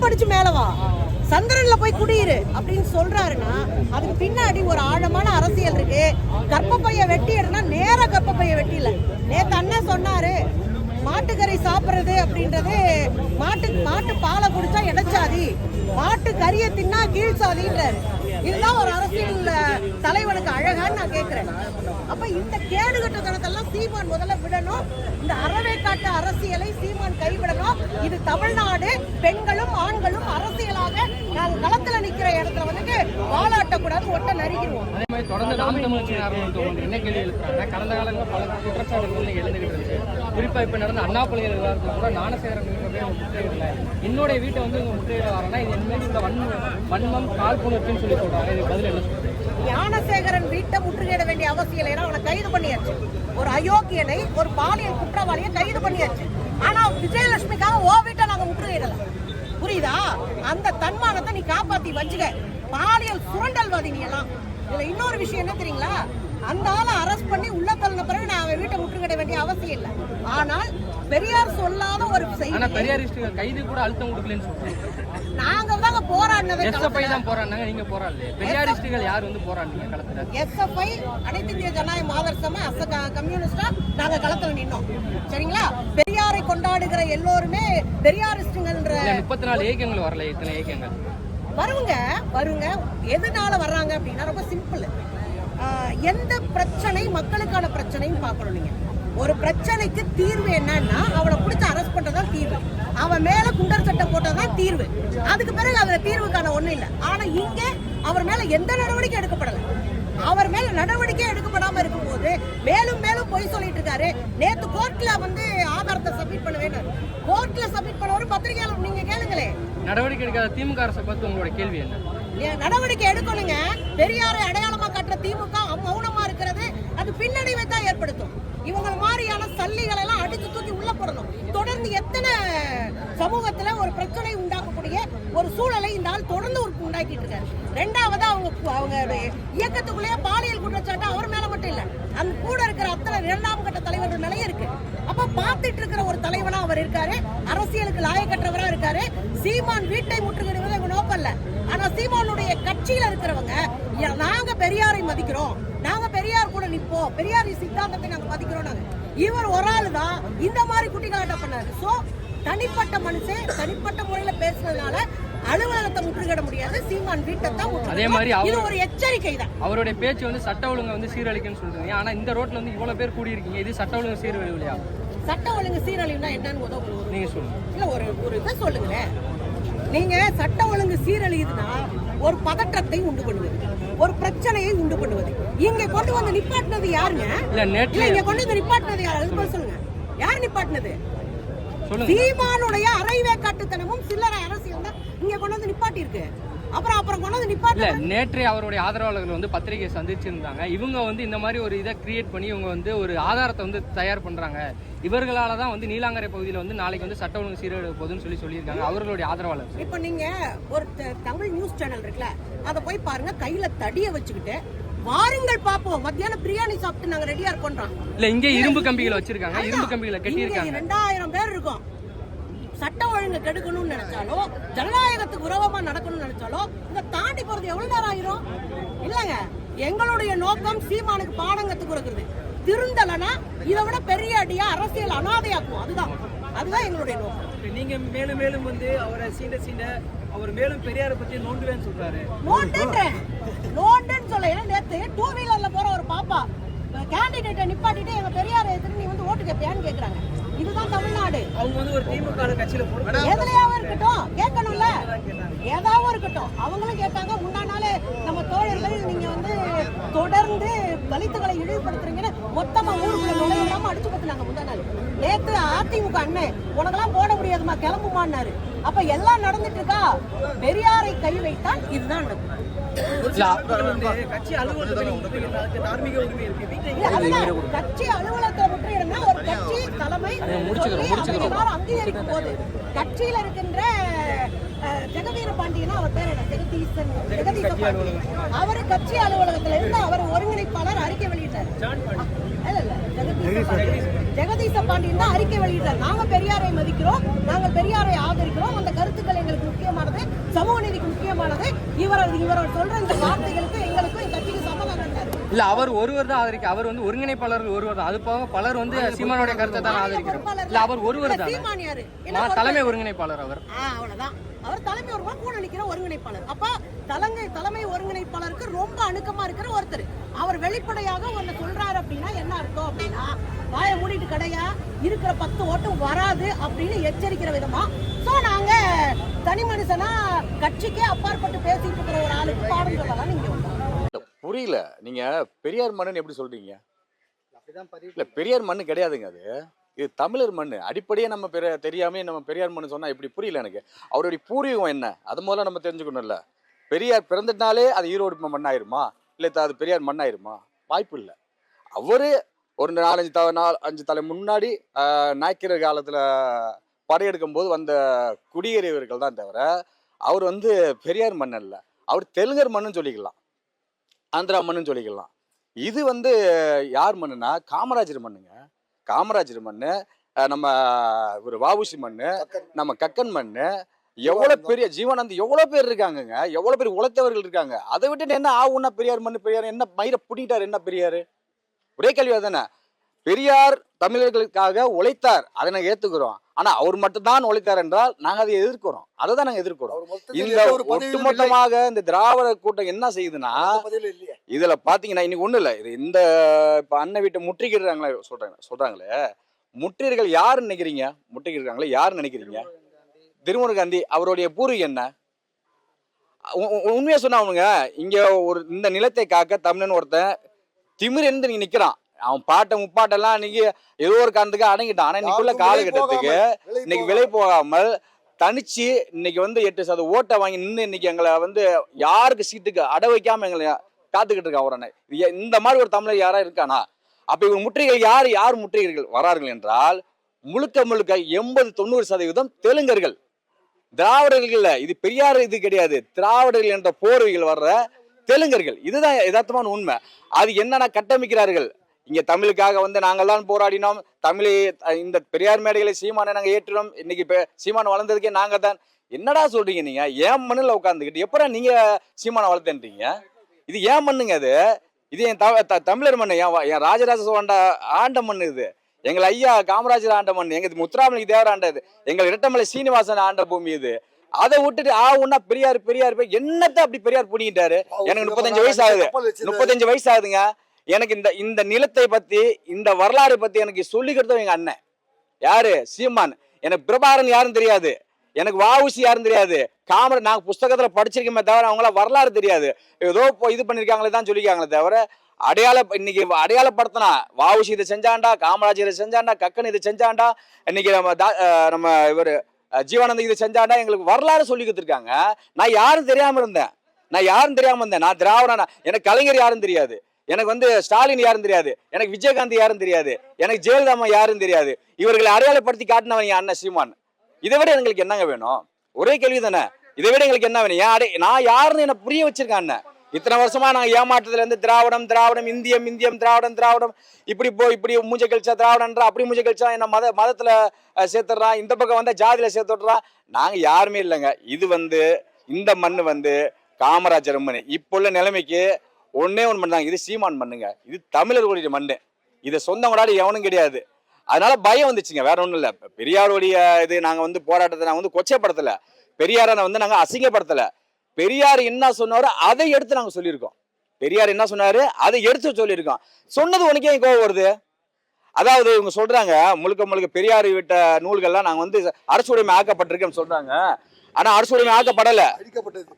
படிச்சு மேல வா. சந்திரன்ல போய் குடியிரு அப்படின்னு சொல்றாருன்னா அதுக்கு பின்னாடி ஒரு ஆழமான அரசியல் இருக்கு. கர்ப்பப்பைய வெட்டி எடுனா நேர கர்ப்பப்பைய வெட்டி இல்ல நேத்து அண்ணன் சொன்னாரு மாட்டுக்கறி சாப்பிடுறது அப்படின்றது மாட்டு மாட்டு பாலை குடிச்சா இடைச்சாதி. மாட்டு கறியை தின்னா கீழ் சாதின்றாரு இதுதான் ஒரு அரசியல் தலைவனுக்கு அழகான்னு நான் கேட்கிறேன் அப்ப இந்த கேடுகட்டத்தனத்தெல்லாம் சீமான் முதல்ல விடணும். இந்த அறவேக்காட்டு அரசியலை சீமான் கைவிடணும். இது தமிழ்நாடு பெண்களும் ஆண்களும் அரசியலாக நாங்கள் களத்துல நிக்கிற இடத்துல வந்துட்டு வாலாட்டக்கூடாது ஒட்ட நறுகிடுவோம் அதே மாதிரி தொடர்ந்து நாம் தமிழ் என்ன கேள்வி எழுப்புறாங்க கடந்த காலங்களில் பல குற்றச்சாட்டுகள் எழுந்துகிட்டு இருந்துச்சு. குறிப்பா இப்ப நடந்த அண்ணா பல்கலை விவகாரத்தில் கூட ஞானசேகரன் போய் முற்றுகையிடல என்னுடைய வீட்டை வந்து இவங்க முற்றுகையிட வரனா இது இனிமேல் இந்த வன்மம் வன்மம் காழ்ப்புணர்ச்சின்னு சொல்லி சொல்றாங்க. இதுக்கு பதில் என்ன சொல்றீங்க ஞானசேகரன் வீட்டை முற்றுகையிட வேண்டிய அவசியம் இல்லை. ஏன்னா அவனை கைது பண்ணியாச்சு. ஒரு அயோக்கியனை ஒரு பாலியல் குற்றவாளியை கைது பண்ணியாச்சு. ஆனா விஜயலட்சுமிக்காக ஓ வீட்டை நாங்க முற்றுகையிடல. புரியுதா? அந்த தன்மானத்தை நீ காப்பாத்தி வச்சுக்க. பாலியல் சுரண்டல்வாதி நீ எல்லாம். இதுல இன்னொரு விஷயம் என்ன தெரியுங்களா? அந்த ஆளை அரெஸ்ட் பண்ணி உள்ள தள்ளின பிறகு நான் அவன் வீட்டை முற்றுகிட வேண்டிய அவசியம் இல்லை. ஆனால் பெரியார் சொல்லாத ஒரு ஆனா செய்தி பெரியாரிஸ்டுகள் கைது கூட அழுத்தம் கொடுக்கலன்னு சொல்றாங்க. நாங்க தாங்க போராடினதை எஸ்எஃப்ஐ தான் போராடினாங்க நீங்க போராடல பெரியாரிஸ்டுகள் யார் வந்து போராடினீங்க களத்துல? எஸ்எஃப்ஐ அனைத்து இந்திய ஜனநாயக மாதர்சமா அச கம்யூனிஸ்டா நாங்க களத்துல நின்னோம். சரிங்களா? பெரியாரை கொண்டாடுகிற எல்லோருமே பெரியாரிஸ்டுங்கன்ற இல்ல முப்பத்தி நாலு ஏக்கங்கள் வரல இத்தனை ஏக்கங்கள் வருங்க வருங்க. எதனால வர்றாங்க அப்படின்னா ரொம்ப சிம்பிள். எந்த பிரச்சனை மக்களுக்கான பிரச்சனைன்னு பார்க்கணும் நீங்க. ஒரு பிரச்சனைக்கு தீர்வு என்னன்னா அவனை பிடிச்சி அரெஸ்ட் பண்றதுதான் தீர்வு. அவன் மேல குண்டர் சட்டம் போட்டதுதான் தீர்வு. அதுக்கு பிறகு அதுல தீர்வுக்கான ஒண்ணு இல்ல. ஆனா இங்க அவர் மேல எந்த நடவடிக்கை எடுக்கப்படல. அவர் மேல நடவடிக்கை எடுக்கப்படாம இருக்கும்போது மேலும் மேலும் பொய் சொல்லிட்டு இருக்காரு. நேத்து கோர்ட்ல வந்து ஆதாரத்தை சப்மிட் பண்ண வேணும் கோர்ட்ல சப்மிட் பண்ணவரும் பத்திரிகையாளர் நீங்க கேளுங்களே. நடவடிக்கை எடுக்காத திமுக அரசை பார்த்து உங்களோட கேள்வி என்ன? நடவடிக்கை எடுக்கணுங்க. பெரியாரை அடையாளமா காட்டுற திமுக மௌனமா இருக்கிறது. அது பின்னடைவை தான் ஏற்படுத்தும். இவங்க மாதிரியான சல்லிகளை எல்லாம் அடித்து தூக்கி உள்ள போடணும். தொடர்ந்து எத்தனை சமூகத்துல ஒரு பிரச்சனை உண்டாக்கக்கூடிய ஒரு சூழலை இந்த ஆள் தொடர்ந்து ஒரு உண்டாக்கிட்டு இருக்காரு. ரெண்டாவது அவங்க அவங்க இயக்கத்துக்குள்ளேயே பாலியல் குற்றச்சாட்டு அவர் மேல மட்டும் இல்ல. அந்த கூட இருக்கிற அத்தனை இரண்டாம் கட்ட தலைவர்கள் நிலைய இருக்கு. அப்ப பார்த்துட்டு இருக்கிற ஒரு தலைவனா அவர் இருக்காரு. அரசியலுக்கு லாயக்கற்றவரா இருக்காரு. சீமான் வீட்டை முற்றுகிடுவது நோக்கம் இல்ல ஆனா சீமானுடைய கட்சியில இருக்கிறவங்க நாங்க பெரியாரை மதிக்கிறோம். பெரியார் கூட நிப்போம். பெரியார் சித்தாந்தத்தை நாங்க மதிக்கிறோம் நாங்க. இவர் ஒரு ஆளு தான் இந்த மாதிரி குட்டி காட்ட பண்ணாரு. சோ தனிப்பட்ட மனுஷன் தனிப்பட்ட முறையில பேசுனதுனால அலுவலகத்தை முற்றுகையிட முடியாது. சீமான் வீட்டை தான். அதே மாதிரி இது ஒரு எச்சரிக்கை தான் அவருடைய பேச்சு வந்து சட்ட ஒழுங்கை வந்து சீரழிக்குன்னு சொல்றீங்க. ஆனா இந்த ரோட்ல வந்து இவ்வளவு பேர் கூடி இருக்கீங்க இது சட்ட ஒழுங்கு சீரழிவுலையா சட்ட ஒழுங்கு சீரழிவுனா என்னன்னு உதவும் நீங்க சொல்லுங்க. இல்ல ஒரு ஒரு இதை சொல்லுங்களேன். நீங்க சட்ட ஒழுங்கு சீரழியுதுன்னா ஒரு பதற்றத்தை உண்டு பண்ணுவது ஒரு பிரச்சனையை உண்டு பண்ணுவது. இங்க கொண்டு வந்து நிப்பாட்டினது யாருங்க? இல்ல இங்க கொண்டு வந்து நிப்பாட்டினது யாரு? அது சொல்லுங்க. யார் நிப்பாட்டினது? சீமானுடைய அரைவேக்காட்டுத்தனமும் சில்லறை அரசியல் தான் இங்க கொண்டு வந்து நிப்பாட்டி இருக்கு அப்புறம் அப்புறம் கொண்டு வந்து இல்ல நிப்பாட்டி நேற்று அவருடைய ஆதரவாளர்கள் வந்து பத்திரிகை சந்திச்சிருந்தாங்க. இவங்க வந்து இந்த மாதிரி ஒரு இதை கிரியேட் பண்ணி இவங்க வந்து ஒரு ஆதாரத்தை வந்து தயார் பண்றாங்க. இவர்களால தான் வந்து நீலாங்கரை பகுதியில் வந்து நாளைக்கு வந்து சட்ட ஒழுங்கு சீரழிவு போகுதுன்னு சொல்லி சொல்லியிருக்காங்க அவர்களுடைய ஆதரவாளர் இப்போ நீங்க ஒரு தமிழ் நியூஸ் சேனல் இருக்குல்ல அதை போய் பாருங்க கையில தடிய வச்சுக்கிட்டு வாருங்கள் பாப்போம். மத்தியானம் பிரியாணி சாப்பிட்டு நாங்க ரெடியா இருக்கோம்ன்றான் இல்ல இங்கே இரும்பு கம்பிகளை வச்சிருக்காங்க. இரும்பு கம்பிகளை கட்டியிருக்காங்க. இங்க ரெண்டாயிரம் பேர் இருக்கும். சட்டம் ஒழுங்கு கெடுக்கணும்னு நினைச்சாலோ ஜனநாயகத்துக்கு விரோதமா நடக்கணும்னு நினைச்சாலோ இங்க தாண்டி போறது எவ்வளவு நேரம் ஆயிரும்? இல்லங்க. எங்களுடைய நோக்கம் சீமானுக்கு பாடங்கத்து கொடுக்குறது. திருந்தலனா இதை விட பெரிய அடியா அரசியல் அனாதையாக்கும் அதுதான். அதுதான் எங்களுடைய நோக்கம். நீங்க மேலும் மேலும் வந்து அவரை சீண்ட சீண்ட அவர் மேலும் பெரியாரை பத்தி நோண்டுவேன்னு சொல்றாரு. நோண்டுன்றேன். நோண்டுன்னு சொல்ல ஏன்னா நேத்து டூ வீலர்ல போற ஒரு பாப்பா கேண்டிடேட்டை நிப்பாட்டிட்டு எங்க பெரியாரை எதிர்த்து நீ வந்து ஓட்டு கேட்பியான்னு கேக்குறாங்க. இதுதான் தமிழ்நாடு. அவங்க வந்து ஒரு திமுக கட்சியில போட எதுலயாவும் இருக்கட்டும். கேட்கணும்ல. ஏதாவது இருக்கட்டும். அவங்களும் கேட்டாங்க நாளே நம்ம தோழர்கள் நீங்க வந்து தொடர்ந்து தலித்துகளை இழிவுபடுத்துறீங்கன்னு மொத்தமா ஊருக்குள்ள நுழையாம அடிச்சு பத்துனாங்க முந்தா நாள். நேத்து அதிமுக அண்ணன் உனக்கெல்லாம் போட முடியாதுமா கிளம்புமான்னாரு. அப்ப எல்லாம் நடந்துட்டு இருக்கா? பெரியாரை கை வைத்தால் இதுதான் நடக்கும். கட்சி அலுவலகத்தில் முற்றுகையிடனா ஒரு கட்சி தலைமை அங்கீகரிக்கும் போது. கட்சியில இருக்கின்ற ஜெகவீர பாண்டியனா அவர் பேர் என்ன? ஜெகதீசன் ஜெகதீச பாண்டியன். அவரு கட்சி அலுவலகத்துல இருந்து அவர் ஒருங்கிணைப்பாளர் அறிக்கை வெளியிட்டார். இல்ல, இல்ல. ஜெகதீச பாண்டியன் தான் அறிக்கை வெளியிட்டார். நாங்க பெரியாரை மதிக்கிறோம் நாங்கள் பெரியாரை ஆதரிக்கிறோம் அந்த கருத்துக்கள் எங்களுக்கு முக்கியம் முக்கியமானது சமூக நீதிக்கு முக்கியமானது. இவர் இவர் சொல்ற இந்த வார்த்தைகளுக்கு எங்களுக்கும் என் கட்சிக்கு சம்மதம் இல்ல. அவர் ஒருவர் தான் ஆதரிக்க அவர் வந்து ஒருங்கிணைப்பாளர்கள் ஒருவர் தான். அது போக பலர் வந்து சீமானுடைய கருத்தை தான் ஆதரிக்கிறார் இல்ல அவர் ஒருவர் தான்? தலைமை ஒருங்கிணைப்பாளர் அவர். அவ்வளவுதான். அவர் தலைமை ஒருவா கூட நிக்கிற ஒருங்கிணைப்பாளர். அப்ப தலைமை தலைமை ஒருங்கிணைப்பாளருக்கு ரொம்ப அணுக்கமா இருக்கிற ஒருத்தர். அவர் வெளிப்படையாக ஒன்னு சொல்றாரு அப்படின்னா என்ன அர்த்தம் அப்படின்னா வாய மூடிட்டு கடையா? இருக்கிற பத்து ஓட்டும் வராது அப்படின்னு எச்சரிக்கிற விதமா? சோ நாங்க தனி மனுஷனா கட்சிக்கே அப்பாற்பட்டு பேசிட்டு இருக்கிற ஒரு ஆளுக்கு பாடம் சொல்லலாம் நீங்க. புரியல. நீங்க பெரியார் மண்ணுன்னு எப்படி சொல்றீங்க? இல்ல பெரியார் மண்ணு கிடையாதுங்க அது. இது தமிழர் மண்ணு. அடிப்படையே நம்ம பெரிய தெரியாம நம்ம பெரியார் மண்ணு சொன்னா இப்படி புரியல எனக்கு. அவருடைய பூர்வீகம் என்ன? அது முதல்ல நம்ம தெரிஞ்சுக்கணும்ல. பெரியார் பிறந்துட்டாலே அது ஈரோடு மண்ணாயிருமா? இல்ல த- அது பெரியார் மண்ணாயிருமா? வாய்ப்பு இல்லை. அவரு ஒரு நாலஞ்சு த நாலு அஞ்சு தலை முன்னாடி ஆஹ், நாயக்கர் காலத்துல படையெடுக்கும் போது வந்த குடியேறியவர்கள் தான் தவிர அவர் வந்து பெரியார் மண் அல்ல அவர் தெலுங்கர் மண்ணுன்னு சொல்லிக்கலாம். ஆந்திரா மண்ணுன்னு சொல்லிக்கலாம். இது வந்து யார் மண்ணுனா காமராஜர் மண்ணுங்க காமராஜர் மண்ணு நம்ம ஒரு வாவுசி மண்ணு நம்ம கக்கன் மண்ணு எவ்வளவு பெரிய ஜீவானந்த் எவ்வளவு பேர் இருக்காங்கங்க. எவ்வளவு பேர் உழைத்தவர்கள் இருக்காங்க. அதை விட்டுட்டு என்ன ஆகும்னா பெரியார் மண்ணு பெரியார் என்ன மயிரை புடிட்டார் என்ன பெரியார்? ஒரே கேள்வி தானே? பெரியார் தமிழர்களுக்காக உழைத்தார் அதை நாங்க ஏத்துக்கிறோம். ஆனா அவர் மட்டும்தான் உழைத்தார் என்றால் நாங்க அதை எதிர்க்கிறோம். அதை தான் நாங்க எதிர்க்கிறோம். இந்த ஒட்டுமொத்தமாக இந்த திராவிட கூட்டம் என்ன செய்யுதுன்னா இதுல பாத்தீங்கன்னா இன்னைக்கு ஒண்ணு இல்ல. இது இந்த இப்ப அண்ணன் வீட்டை முற்றுகிறாங்களே சொல்றாங்க சொல்றாங்களே. முற்றியர்கள் யாரு நினைக்கிறீங்க? முற்றுகிறாங்களே யாரு நினைக்கிறீங்க? திருமுரு காந்தி அவருடைய பூர்வீகம் என்ன? உ- உ- உண்மையா சொன்னா அவனுங்க இங்க ஒரு இந்த நிலத்தை காக்க தமிழன் ஒருத்தன் திமிர் இருந்து நீங்க நிக்கிறான். அவன் பாட்டை முப்பாட்டெல்லாம் இன்னைக்கு ஏதோ ஒரு காரணத்துக்கு அடங்கிட்டான். ஆனா இன்னைக்குள்ள காலகட்டத்துக்கு இன்னைக்கு விலை போகாமல் தனிச்சு இன்னைக்கு வந்து எட்டு சதவீத ஓட்டை வாங்கி நின்று இன்னைக்கு எங்களை வந்து யாருக்கு சீட்டுக்கு அட வைக்காம எங்களை காத்துக்கிட்டு இருக்கான் ஏ- இந்த மாதிரி ஒரு தமிழர் யாரா இருக்கானா? அப்ப இவங்க முற்றுகைகள் யார் யார் முற்றுகைகள் வரார்கள் என்றால் முழுக்க முழுக்க எண்பது தொண்ணூறு சதவீதம் தெலுங்கர்கள். திராவிடர்கள் இல்ல இது பெரியார் இது கிடையாது. திராவிடர்கள் என்ற போர்வைகள் வர்ற தெலுங்கர்கள். இதுதான் யதார்த்தமான உண்மை. அது என்னென்ன கட்டமைக்கிறார்கள்? இங்கே தமிழுக்காக வந்து நாங்கெல்லாம் போராடினோம். தமிழை இந்த பெரியார் மேடைகளை சீமானை நாங்கள் ஏற்றினோம். இன்னைக்கு இப்போ சீமான் வளர்ந்ததுக்கே நாங்கள் தான் என்னடா சொல்றீங்க நீங்க? ஏன் மண்ணில் உட்காந்துக்கிட்டு எப்படா நீங்க சீமானை வளர்த்துன்றீங்க? இது ஏன் மண்ணுங்க அது? இது என் த- த- தமிழர் மண்ணு. என் என் ராஜராஜ சோழண்ட ஆண்ட மண்ணு இது. எங்கள் ஐயா காமராஜர் ஆண்ட மண் எங்க முத்துராமலிங்க தேவர் ஆண்டது எங்கள் இரட்டமலை சீனிவாசன் ஆண்ட பூமி இது. அதை விட்டுட்டு ஆ உன்னா பெரியார் பெரியார் பெரியார். என்னத்த அப்படி பெரியார் புடிங்கிட்டாரு எனக்கு முப்பத்தஞ்சு வயசு ஆகுது. முப்பத்தஞ்சு வயசு ஆகுதுங்க. எனக்கு இந்த இந்த நிலத்தை பத்தி இந்த வரலாறு பத்தி எனக்கு சொல்லிக்கிறதும் எங்க அண்ணன். யாரு? சீமான். எனக்கு பிரபாகரன் யாரும் தெரியாது. எனக்கு வாவுசி யாரும் தெரியாது. காமர நாங்க புஸ்தகத்துல படிச்சிருக்கோமே தவிர அவங்கள வரலாறு தெரியாது. ஏதோ இது பண்ணிருக்காங்களே தான் சொல்லிக்காங்களே தவிர அடையாள இன்னைக்கு அடையாளப்படுத்தினா வாவுசி இதை செஞ்சாண்டா காமராஜர் இதை செஞ்சாண்டா கக்கன் இதை செஞ்சாண்டா இன்னைக்கு நம்ம நம்ம இவர் ஜீவானந்த இதை செஞ்சாண்டா எங்களுக்கு வரலாறு சொல்லி கொடுத்துருக்காங்க. நான் யாரும் தெரியாமல் இருந்தேன். நான் யாரும் தெரியாமல் இருந்தேன். நான் திராவிடனா எனக்கு கலைஞர் யாரும் தெரியாது. எனக்கு வந்து ஸ்டாலின் யாரும் தெரியாது. எனக்கு விஜயகாந்த் யாரும் தெரியாது. எனக்கு ஜெயலலிதா யாரும் தெரியாது. இவர்களை அடையாளப்படுத்தி காட்டினவன் என் அண்ணன் சீமான். இதை விட எங்களுக்கு என்னங்க வேணும்? ஒரே கேள்வி தானே இதை விட எங்களுக்கு என்ன வேணும்? ஏன் அடை நான் யாருன்னு என்ன புரிய வச்சிருக்கேன் அண்ணன். இத்தனை வருஷமா நாங்க ஏமாற்றத்துல இருந்து திராவிடம் திராவிடம் இந்தியம் இந்தியம் திராவிடம் திராவிடம். இப்படி போ இப்படி மூஞ்ச கழிச்சா திராவிடன்றா அப்படி மூஞ்ச கழிச்சா என்ன மத மதத்துல சேர்த்துடுறான் இந்த பக்கம் வந்தா ஜாதியில சேர்த்து விட்டுறான் நாங்க யாருமே இல்லைங்க. இது வந்து இந்த மண் வந்து காமராஜர் மண் இப்போ உள்ள நிலைமைக்கு ஒன்னே ஒன்று பண்ணாங்க இது சீமான் மண்ணுங்க. இது தமிழர்களுடைய மண்ணு. இதை சொந்தம் கொண்டாடி எவனும் கிடையாது. அதனால பயம் வந்துச்சுங்க. வேற ஒன்றும் இல்லை. பெரியாருடைய இது நாங்கள் வந்து போராட்டத்தை நாங்கள் வந்து கொச்சைப்படுத்தல. பெரியாரை வந்து நாங்கள் அசிங்கப்படுத்தலை. பெரியார் என்ன சொன்னாரோ அதை எடுத்து நாங்கள் சொல்லியிருக்கோம். பெரியார் என்ன சொன்னாரு? அதை எடுத்து சொல்லியிருக்கோம். சொன்னது உனக்கே கோவம் வருது? அதாவது இவங்க சொல்றாங்க முழுக்க முழுக்க பெரியார் விட்ட நூல்கள்லாம் நாங்கள் வந்து அரசு உடைமை ஆக்கப்பட்டிருக்கேன்னு சொல்றாங்க. ஆனா அரசு உடைமை ஆக்கப்படல.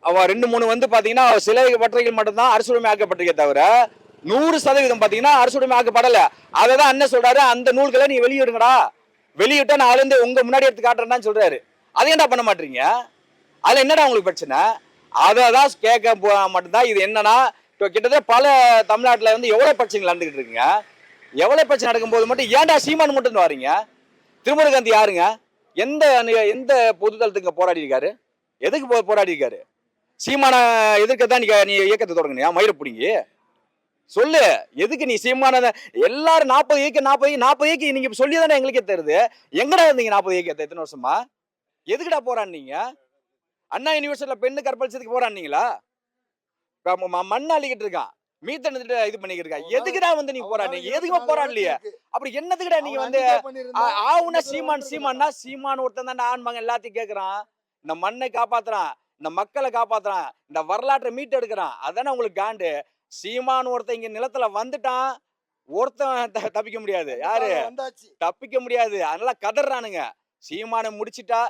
அவன் ரெண்டு மூணு வந்து பாத்தீங்கன்னா சிலை பட்டறைகள் மட்டும்தான் அரசுடைமை ஆக்கப்பட்டிருக்கே தவிர நூறு சதவீதம் பாத்தீங்கன்னா அரசுடைமை ஆக்கப்படல. அதை தான் அண்ணன் சொல்றாரு அந்த நூல்களை நீ வெளியிடுங்கடா. வெளியிட்டா நான் இருந்து உங்க முன்னாடி எடுத்து காட்டுறேன்னு சொல்றாரு. அதை ஏன்டா பண்ண மாட்டீங்க? அதுல என்னடா உங்களுக்கு பிரச்சனை? அதை தான் கேட்க போ மட்டும்தான் இது என்னன்னா இப்போ கிட்டத்தட்ட பல தமிழ்நாட்டில் வந்து எவ்வளோ பிரச்சனைகள் நடந்துகிட்டு இருக்குங்க? எவ்வளோ பிரச்சனை நடக்கும்போது மட்டும் ஏன்டா சீமான் மட்டும் வரீங்க? திருமுருகாந்தி யாருங்க? எந்த எந்த பொதுதளத்துக்கு போராடி இருக்காரு? எதுக்கு போ- போராடி இருக்காரு? சீமான எதிர்க்கத்தான் நீ நீ இயக்கத்தை தொடங்கினியா? மயிரை பிடிங்கி? சொல்லு எதுக்கு நீ சீமான எல்லாரும் நாற்பது ஏக்கர் நாற்பது நாற்பது ஏக்கர் நீங்கள் சொல்லி தானே எங்களுக்கே தருது எங்கடா இருந்தீங்க நாற்பது ஏக்கர் எத்தனை வருஷமா? எதுக்குடா போராடினீங்க? அண்ணா யூனிவர்சிட்டியில் பெண்ணு கற்பழிச்சதுக்கு போராடினீங்களா மண் அள்ளிக்கிட்டு இருக்கான். மீத்தன் இது பண்ணிக்கிட்டு இருக்கான். எதுக்குடா வந்து நீங்க போராடுறீங்க எதுக்குமே போராடலையே அப்படி என்னதுக்குடா நீங்க வந்து ஆவுனா சீமான் சீமான்னா சீமான் ஒருத்தன் தான் ஆண்மகன் எல்லாத்தையும் கேக்குறான். இந்த மண்ணை காப்பாத்துறான். இந்த மக்களை காப்பாத்துறான். இந்த வரலாற்றை மீட்டெடுக்கிறான். அதானே உங்களுக்கு காண்டு. சீமான் ஒருத்தன் இங்க நிலத்துல வந்துட்டான். ஒருத்தன் தப்பிக்க முடியாது. யாரு? தப்பிக்க முடியாது. அதனால கதறானுங்க. சீமானை முடிச்சிட்டா.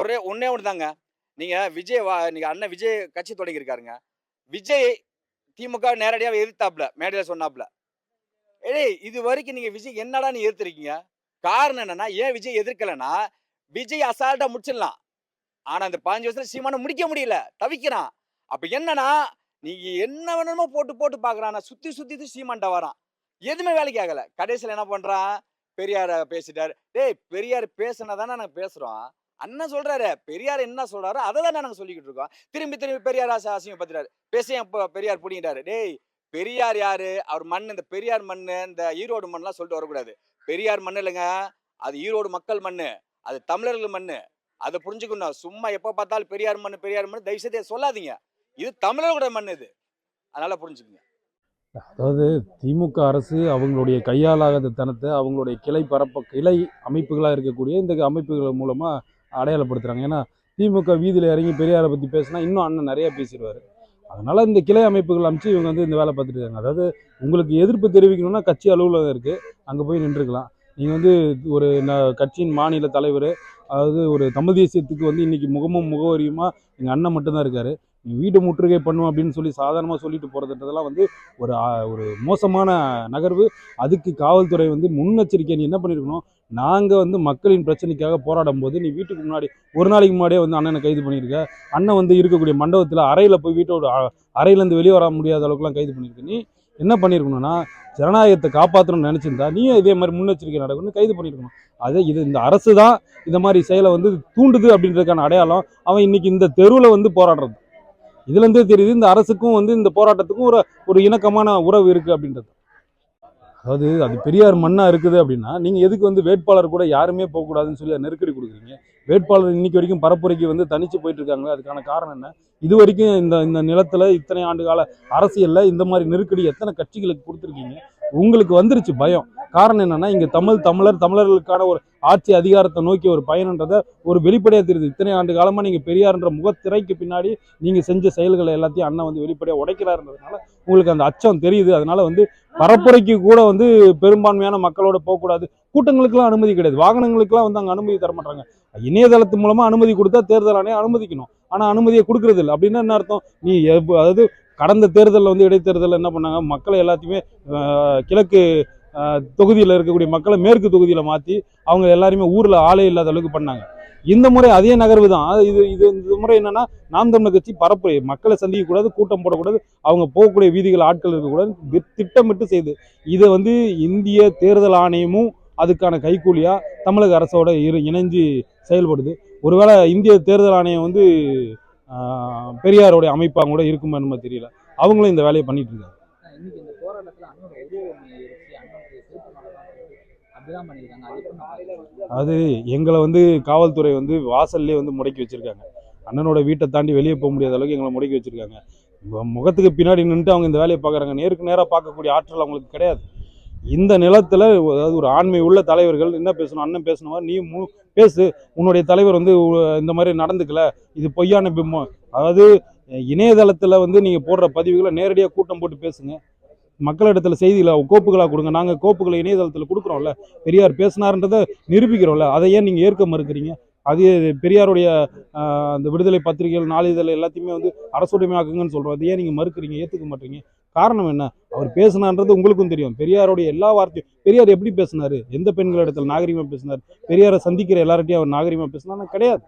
ஒரே ஒன்னே ஒன்று தாங்க நீங்க விஜய் வா நீங்க அண்ணன் விஜய் கட்சி தொடங்கியிருக்காருங்க. விஜய் திமுக நேரடியாக எதிர்த்தாப்ல மேடையில் சொன்னாப்ல ஏய் இது வரைக்கும் நீங்க விஜய் என்னடா நீ எதிர்த்திருக்கீங்க? காரணம் என்னன்னா ஏன் விஜய் எதிர்க்கலைன்னா விஜய் அசால்ட்டா முடிச்சிடலாம். ஆனா அந்த பதினஞ்சு வருஷத்துல சீமான முடிக்க முடியல தவிக்கிறான். அப்ப என்னன்னா நீங்கள் என்ன வேணுமோ போட்டு போட்டு பார்க்குறான் சுற்றி சுத்தி சீமான்ட்ட வரான். எதுவுமே வேலைக்கு ஆகலை. கடைசியில் என்ன பண்றான்? பெரியார பேசிட்டாரு. டேய் பெரியார் பேசுனா தானே நாங்கள் பேசுகிறோம் அண்ணன் சொல்றாரு. பெரியார் என்ன சொல்றாரோ அதை தான் நாங்க சொல்லிக்கிட்டு இருக்கோம். திரும்பி திரும்பி பெரியார் ஆசை அசிங்கப்படுத்துறாரு பேச பெரியார் பிடிங்கிட்டாரு டேய் பெரியார் யாரு? அவர் மண் இந்த பெரியார் மண் இந்த ஈரோடு மண்லாம் சொல்லிட்டு வரக்கூடாது. பெரியார் மண் இல்லைங்க. அது ஈரோடு மக்கள் மண் அது தமிழர்கள் மண் அதை புரிஞ்சுக்கணும். சும்மா எப்போ பார்த்தாலும் பெரியார் மண்ணு பெரியார் மண் தயவுசெய்து சொல்லாதீங்க. இது தமிழர்களோட மண் இது. அதனால புரிஞ்சுக்குங்க. அதாவது திமுக அரசு அவங்களுடைய கையாலாகாத தனத்தை அவங்களுடைய கிளை பரப்ப கிளை அமைப்புகளாக இருக்கக்கூடிய இந்த அமைப்புகள் மூலமாக அடையாளப்படுத்துகிறாங்க ஏன்னா திமுக வீதியில் இறங்கி பெரியாரை பற்றி பேசினா இன்னும் அண்ணன் நிறையா பேசிடுவார். அதனால் இந்த கிளை அமைப்புகள் அமைச்சு இவங்க வந்து இந்த வேலை பார்த்துட்டு இருக்காங்க. அதாவது உங்களுக்கு எதிர்ப்பு தெரிவிக்கணும்னா கட்சி அலுவலகம் இருக்குது அங்கே போய் நின்றுக்கலாம். நீங்கள் வந்து ஒரு ந- கட்சியின் மாநில தலைவர் அதாவது ஒரு தமிழ் தேசியத்துக்கு வந்து இன்றைக்கி முகமும் முகவரியுமா எங்கள் அண்ணன் மட்டும்தான் இருக்கார். நீ வீடு முற்றுகை பண்ணும் அப்படின்னு சொல்லி சாதாரணமாக சொல்லிட்டு போகிறதுன்றதெல்லாம் வந்து ஒரு ஒரு மோசமான நகர்வு. அதுக்கு காவல்துறை வந்து முன்னெச்சரிக்கை நீ என்ன பண்ணியிருக்கணும் நாங்கள் வந்து மக்களின் பிரச்சனைக்காக போராடும் போது நீ வீட்டுக்கு முன்னாடி ஒரு நாளைக்கு முன்னாடியே வந்து அண்ணனை கைது பண்ணியிருக்க. அண்ணன் வந்து இருக்கக்கூடிய மண்டபத்தில் அறையில் போய் வீட்டோட அ- அறையிலேருந்து வெளியே வர முடியாத அளவுக்குலாம் கைது பண்ணியிருக்க. நீ என்ன பண்ணியிருக்கணும்னா ஜனநாயகத்தை காப்பாற்றணும்னு நினச்சிருந்தா நீயும் இதே மாதிரி முன்னெச்சரிக்கை நடக்கணும்னு கைது பண்ணியிருக்கணும். அதே இது இந்த அரசு தான் இந்த மாதிரி செயலை வந்து தூண்டுது அப்படின்றதுக்கான அடையாளம் அவன் இன்னைக்கு இந்த தெருவில் வந்து போராடுறது. இதுலேருந்தே தெரியுது இந்த அரசுக்கும் வந்து இந்த போராட்டத்துக்கும் ஒரு ஒரு இணக்கமான உறவு இருக்குது அப்படின்றது. அதாவது அது பெரியார் மண்ணாக இருக்குது அப்படின்னா நீங்கள் எதுக்கு வந்து வேட்பாளர் கூட யாருமே போகக்கூடாதுன்னு சொல்லி நெருக்கடி கொடுக்குறீங்க? வேட்பாளர் இன்னைக்கு வரைக்கும் பரப்புரைக்கு வந்து தனிச்சு போயிட்டு இருக்காங்க அதுக்கான காரணம் என்ன? இது வரைக்கும் இந்த இந்த நிலத்தில் இத்தனை ஆண்டு கால அரசியலில் இந்த மாதிரி நெருக்கடி எத்தனை கட்சிகளுக்கு கொடுத்துருக்கீங்க? உங்களுக்கு வந்துருச்சு பயம். காரணம் என்னன்னா இங்க தமிழ் தமிழர் தமிழர்களுக்கான ஒரு ஆட்சி அதிகாரத்தை நோக்கி ஒரு பயணன்றதை ஒரு வெளிப்படையாக தெரியுது. இத்தனை ஆண்டு காலமா நீங்க பெரியார்ன்ற முகத்திரைக்கு பின்னாடி நீங்க செஞ்ச செயல்களை எல்லாத்தையும் அண்ணன் வந்து வெளிப்படையா உடைக்கிறாருன்றதுனால உங்களுக்கு அந்த அச்சம் தெரியுது. அதனால வந்து பரப்புரைக்கு கூட வந்து பெரும்பான்மையான மக்களோட போகக்கூடாது. கூட்டங்களுக்குலாம் அனுமதி கிடையாது. வாகனங்களுக்குலாம் வந்து அங்கே அனுமதி தர மாட்டாங்க. இணையதளத்து மூலமா அனுமதி கொடுத்தா தேர்தல் ஆணையம் அனுமதிக்கணும். ஆனால் அனுமதியை கொடுக்கறது இல்லை அப்படின்னா என்ன அர்த்தம்? நீ அதாவது கடந்த தேர்தலில் வந்து இடைத்தேர்தலில் என்ன பண்ணாங்க? மக்களை எல்லாத்தையுமே கிழக்கு தொகுதியில் இருக்கக்கூடிய மக்களை மேற்கு தொகுதியில் மாற்றி அவங்க எல்லாருமே ஊரில் ஆளே இல்லாத அளவுக்கு பண்ணாங்க. இந்த முறை அதே நகர்வு தான். அது இது இது இந்த முறை என்னன்னா நாம் தமிழர் கட்சி பரப்புரை மக்களை சந்திக்கக்கூடாது கூட்டம் போடக்கூடாது அவங்க போகக்கூடிய வீதிகள் ஆட்கள் இருக்கக்கூடாது திட்டமிட்டு செய்து. இதை வந்து இந்திய தேர்தல் ஆணையமும் அதுக்கான கைக்கூலியாக தமிழக அரசோட இரு இணைஞ்சு செயல்படுது. ஒருவேளை இந்திய தேர்தல் ஆணையம் வந்து பெரியாருடைய அமைப்பாக கூட இருக்குமா என்னமோ தெரியல. அவங்களும் இந்த வேலையை பண்ணிட்டு இருக்காங்க. அது எங்களை வந்து காவல்துறை வந்து வாசல்லே வந்து முடக்கி வச்சிருக்காங்க. அண்ணனோட வீட்டை தாண்டி வெளியே போக முடியாத அளவுக்கு எங்களை முடக்கி வச்சிருக்காங்க. முகத்துக்கு பின்னாடி நின்றுட்டு அவங்க இந்த வேலையை பார்க்குறாங்க. நேருக்கு நேராக பார்க்கக்கூடிய ஆற்றல் அவங்களுக்கு கிடையாது. இந்த நிலத்தில் அதாவது ஒரு ஆண்மை உள்ள தலைவர்கள் என்ன பேசணும் அண்ணன் பேசணும் மாதிரி நீ மு பேசு. உன்னுடைய தலைவர் வந்து இந்த மாதிரி நடந்துக்கல. இது பொய்யான பிம்பம். அதாவது இணையதளத்தில் வந்து நீங்கள் போடுற பதிவுகளை நேரடியாக கூட்டம் போட்டு பேசுங்க. மக்களிடத்தில் செய்திகளை கோப்புகளாக கொடுங்க. நாங்கள் கோப்புகளை இணையதளத்தில் கொடுக்குறோம்ல. பெரியார் பேசினார்ன்றதை நிரூபிக்கிறோம்ல. அதை ஏன் நீங்கள் ஏற்க மறுக்கிறீங்க? அது பெரியாருடைய அந்த விடுதலை பத்திரிகைகள் நாளிதழ் எல்லாத்தையுமே வந்து அரசுடைமையாக்குங்கன்னு சொல்கிறோம் அதை ஏன் நீங்கள் மறுக்கிறீங்க? ஏற்றுக்க மாட்டீங்க? காரணம் என்ன? அவர் பேசினான்றது உங்களுக்கும் தெரியும். பெரியாருடைய எல்லா வார்த்தையும் பெரியார் எப்படி பேசினாரு? எந்த பெண்களிடத்தில் நாகரிகமாக பேசினார்? பெரியாரை சந்திக்கிற எல்லார்ட்டையும் அவர் நாகரிகமாக பேசினார்னா கிடையாது.